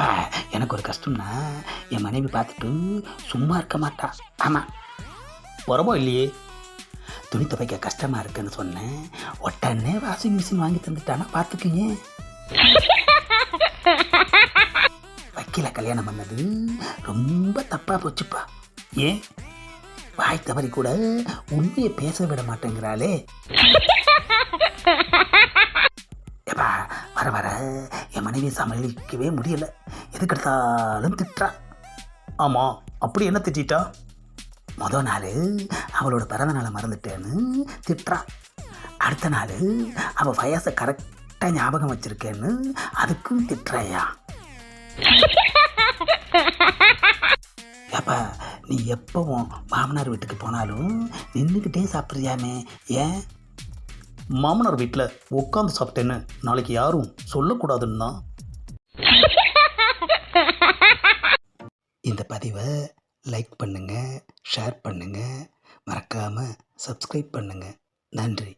அப்பா, எனக்கு ஒரு கஷ்டம்னா என் மனைவி பார்த்துட்டு சும்மா இருக்க மாட்டா. ஆமாம் உரமோ இல்லையே? துணி துவைக்க கஷ்டமாக இருக்குன்னு சொன்னேன். உடனே வாஷிங் மிஷின் வாங்கி தந்துட்டானா பார்த்துக்குங்க. வக்கீல கல்யாணம் பண்ணது ரொம்ப தப்பாக போச்சுப்பா. ஏன்? வாய் தவறி கூட உண்மையை பேச விட மாட்டேங்கிறாளே. என் மனைவி சமாளிக்கவே முடியல. எதுக்கெடுத்தாலும் திட்டுறா. ஆமாம் அப்படி என்ன திட்டா மொதல் நாள் அவளோட பிறந்த நாளை மறந்துட்டேன்னு திட்டுறா. அடுத்த நாள் அவள் வயசை கரெக்டாக ஞாபகம் வச்சிருக்கேன்னு அதுக்கும் திட்டுறாயா. ஏப்பா நீ எப்பவும் மாமனார் வீட்டுக்கு போனாலும் நின்றுக்கிட்டே சாப்பிட்றியாமே? ஏன்? மாமனார் வீட்டில் உட்காந்து சாப்பிட்டேன்னு நாளைக்கு யாரும் சொல்லக்கூடாதுன்னு தான். இந்த பதிவை லைக் பண்ணுங்கள் ஷேர் பண்ணுங்கள் மறக்காமல் சப்ஸ்கிரைப் பண்ணுங்கள் நன்றி.